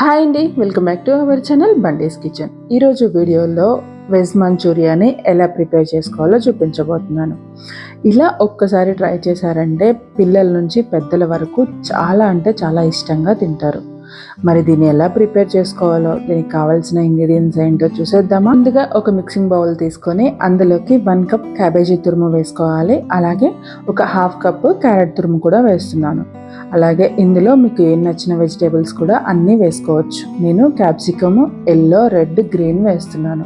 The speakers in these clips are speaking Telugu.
హాయ్ అండి welcome back to our channel Bandi's kitchen. ఈరోజు వీడియోలో వెజ్ మంచూరియాని ఎలా ప్రిపేర్ చేసుకోవాలో చూపించబోతున్నాను. ఇలా ఒక్కసారి ట్రై చేశారంటే పిల్లల నుంచి పెద్దల వరకు చాలా అంటే చాలా ఇష్టంగా తింటారు. మరి దీన్ని ఎలా ప్రిపేర్ చేసుకోవాలో దీనికి కావాల్సిన ఇంగ్రీడియంట్స్ ఏంటో చూసేద్దామా? ముందుగా ఒక మిక్సింగ్ బౌల్ తీసుకొని అందులోకి వన్ కప్ క్యాబేజీ తురుము వేసుకోవాలి. అలాగే ఒక హాఫ్ కప్ క్యారెట్ తురుము కూడా వేస్తున్నాను. అలాగే ఇందులో మీకు ఏం నచ్చిన వెజిటేబుల్స్ కూడా అన్నీ వేసుకోవచ్చు. నేను క్యాప్సికమ్ ఎల్లో రెడ్ గ్రీన్ వేస్తున్నాను.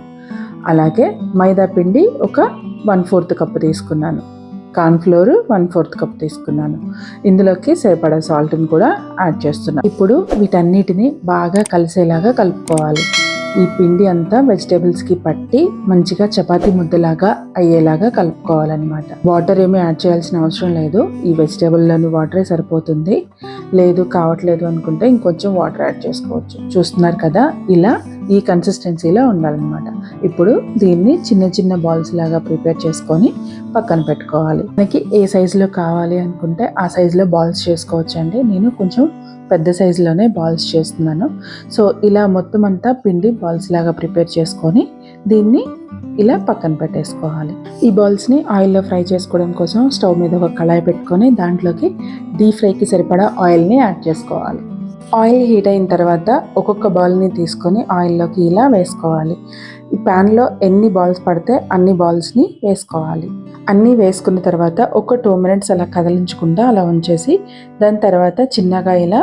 అలాగే మైదా పిండి ఒక వన్ ఫోర్త్ కప్ తీసుకున్నాను. కార్న్ఫ్లోర్ వన్ ఫోర్త్ కప్ తీసుకున్నాను. ఇందులోకి సరిపడా సాల్ట్ని కూడా యాడ్ చేస్తున్నాను. ఇప్పుడు వీటన్నిటిని బాగా కలిసేలాగా కలుపుకోవాలి. ఈ పిండి అంతా వెజిటేబుల్స్కి పట్టి మంచిగా చపాతి ముద్దలాగా అయ్యేలాగా కలుపుకోవాలన్నమాట. వాటర్ ఏమీ యాడ్ చేయాల్సిన అవసరం లేదు. ఈ వెజిటేబుల్లోని వాటరే సరిపోతుంది. లేదు కావట్లేదు అనుకుంటే ఇంకొంచెం వాటర్ యాడ్ చేసుకోవచ్చు. చూస్తున్నారు కదా? ఇలా ఈ కన్సిస్టెన్సీలో ఉండాలన్నమాట. ఇప్పుడు దీన్ని చిన్న చిన్న బాల్స్ లాగా ప్రిపేర్ చేసుకొని పక్కన పెట్టుకోవాలి. మనకి ఏ సైజులో కావాలి అనుకుంటే ఆ సైజులో బాల్స్ చేసుకోవచ్చు అండి నేను కొంచెం పెద్ద సైజులోనే బాల్స్ చేస్తున్నాను. సో ఇలా మొత్తం అంతా పిండి బాల్స్ లాగా ప్రిపేర్ చేసుకొని దీన్ని ఇలా పక్కన పెట్టేసుకోవాలి. ఈ బాల్స్ని ఆయిల్లో ఫ్రై చేసుకోవడం కోసం స్టవ్ మీద ఒక కళాయి పెట్టుకొని దాంట్లోకి డీప్ ఫ్రైకి సరిపడా ఆయిల్ని యాడ్ చేసుకోవాలి. ఆయిల్ హీట్ అయిన తర్వాత ఒక్కొక్క బాల్ని తీసుకొని ఆయిల్లోకి ఇలా వేసుకోవాలి. ఈ ప్యాన్లో ఎన్ని బాల్స్ పడితే అన్ని బాల్స్ని వేసుకోవాలి. అన్నీ వేసుకున్న తర్వాత ఒక టూ మినిట్స్ అలా కదిలించకుండా అలా ఉంచేసి దాని తర్వాత చిన్నగా ఇలా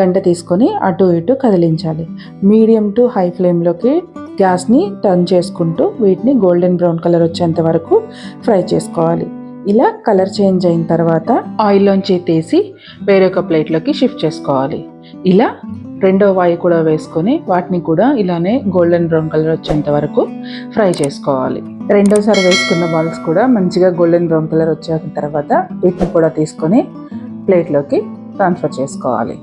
గంట తీసుకొని అటు ఇటు కదిలించాలి. మీడియం టు హై ఫ్లేమ్లోకి గ్యాస్ని టర్న్ చేసుకుంటూ వీటిని గోల్డెన్ బ్రౌన్ కలర్ వచ్చేంత వరకు ఫ్రై చేసుకోవాలి. ఇలా కలర్ చేంజ్ అయిన తర్వాత ఆయిల్లోంచి తీసి వేరొక ప్లేట్లోకి షిఫ్ట్ చేసుకోవాలి. ఇలా రెండో వాయి కూడా వేసుకొని వాటిని కూడా ఇలానే గోల్డెన్ బ్రౌన్ కలర్ వచ్చేంత వరకు ఫ్రై చేసుకోవాలి. రెండోసారి వేసుకున్న బాల్స్ కూడా మంచిగా గోల్డెన్ బ్రౌన్ కలర్ వచ్చిన తర్వాత వీటిని కూడా తీసుకొని ప్లేట్లోకి ట్రాన్స్ఫర్ చేసుకోవాలి.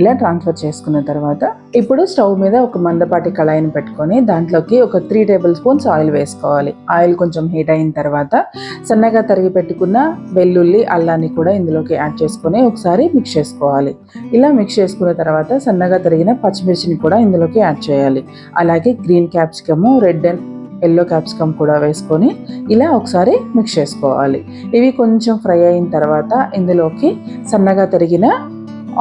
ఇలా ట్రాన్స్ఫర్ చేసుకున్న తర్వాత ఇప్పుడు స్టవ్ మీద ఒక మందపాటి కళాయిని పెట్టుకొని దాంట్లోకి ఒక త్రీ టేబుల్ స్పూన్స్ ఆయిల్ వేసుకోవాలి. ఆయిల్ కొంచెం హీట్ అయిన తర్వాత సన్నగా తరిగి పెట్టుకున్న వెల్లుల్లి అల్లాన్ని కూడా ఇందులోకి యాడ్ చేసుకొని ఒకసారి మిక్స్ చేసుకోవాలి. ఇలా మిక్స్ చేసుకున్న తర్వాత సన్నగా తరిగిన పచ్చిమిర్చిని కూడా ఇందులోకి యాడ్ చేయాలి. అలాగే green capsicum red and yellow capsicum కూడా వేసుకొని ఇలా ఒకసారి మిక్స్ చేసుకోవాలి. ఇవి కొంచెం ఫ్రై అయిన తర్వాత ఇందులోకి సన్నగా తరిగిన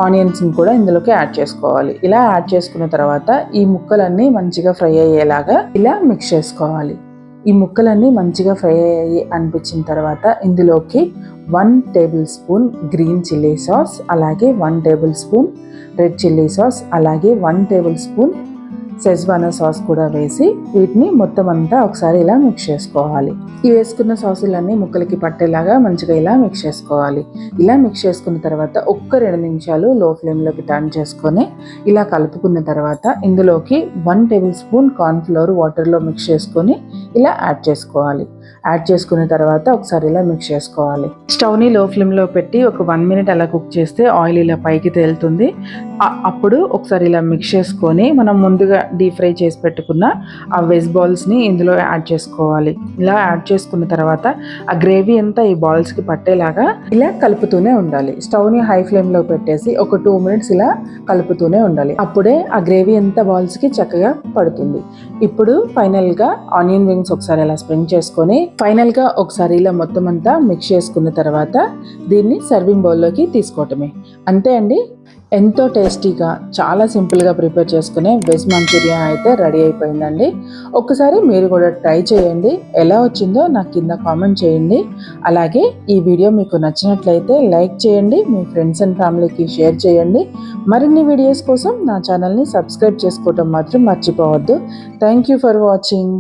ఆనియన్స్ని కూడా ఇందులోకి యాడ్ చేసుకోవాలి. ఇలా యాడ్ చేసుకున్న తర్వాత ఈ ముక్కలన్నీ మంచిగా ఫ్రై అయ్యేలాగా ఇలా మిక్స్ చేసుకోవాలి. ఈ ముక్కలన్నీ మంచిగా ఫ్రై అయ్యి అనిపించిన తర్వాత ఇందులోకి one tablespoon green chilli sauce అలాగే one tablespoon red chilli sauce అలాగే one table spoon schezwan sauce కూడా వేసి వీటిని మొత్తం అంతా ఒకసారి ఇలా మిక్స్ చేసుకోవాలి. ఈ వేసుకున్న సాసులన్నీ ముక్కలకి పట్టేలాగా మంచిగా ఇలా మిక్స్ చేసుకోవాలి. ఇలా మిక్స్ చేసుకున్న తర్వాత ఒక్క రెండు నిమిషాలు లో ఫ్లేమ్లోకి టర్న్ చేసుకొని ఇలా కలుపుకున్న తర్వాత ఇందులోకి వన్ టేబుల్ స్పూన్ కార్న్ఫ్లోర్ వాటర్లో మిక్స్ చేసుకొని ఇలా యాడ్ చేసుకోవాలి. యాడ్ చేసుకున్న తర్వాత ఒకసారి ఇలా మిక్స్ చేసుకోవాలి. స్టవ్ని లో ఫ్లేమ్లో పెట్టి ఒక వన్ మినిట్ అలా కుక్ చేస్తే ఆయిల్ ఇలా పైకి తేలుతుంది. అప్పుడు ఒకసారి ఇలా మిక్స్ చేసుకొని మనం ముందుగా డీప్ ఫ్రై చేసి పెట్టుకున్న ఆ వెజ్ బాల్స్ని ఇందులో యాడ్ చేసుకోవాలి. ఇలా యాడ్ చేసుకున్న తర్వాత ఆ గ్రేవీ అంతా ఈ బాల్స్కి పట్టేలాగా ఇలా కలుపుతూనే ఉండాలి. స్టవ్ని హై ఫ్లేమ్లో పెట్టేసి ఒక టూ మినిట్స్ ఇలా కలుపుతూనే ఉండాలి. అప్పుడే ఆ గ్రేవీ అంతా బాల్స్కి చక్కగా పడుతుంది. ఇప్పుడు ఫైనల్గా ఆనియన్ రింగ్స్ ఒకసారి ఇలా స్ప్రింగ్ చేసుకొని ఫైనల్గా ఒకసారి ఇలా మొత్తం అంతా మిక్స్ చేసుకున్న తర్వాత దీన్ని సర్వింగ్ బౌల్లోకి తీసుకోవటమే. అంతే అండి? ఎంతో టేస్టీగా చాలా సింపుల్గా ప్రిపేర్ చేసుకునే వెజ్ మంచూరియా అయితే రెడీ అయిపోయిందండి. ఒక్కసారి మీరు కూడా ట్రై చేయండి. ఎలా వచ్చిందో నాకు కింద కామెంట్ చేయండి. అలాగే ఈ వీడియో మీకు నచ్చినట్లయితే లైక్ చేయండి. మీ ఫ్రెండ్స్ అండ్ ఫ్యామిలీకి షేర్ చేయండి. మరిన్ని వీడియోస్ కోసం నా ఛానల్ని సబ్స్క్రైబ్ చేసుకోవటం మాత్రం మర్చిపోవద్దు. Thank you for watching.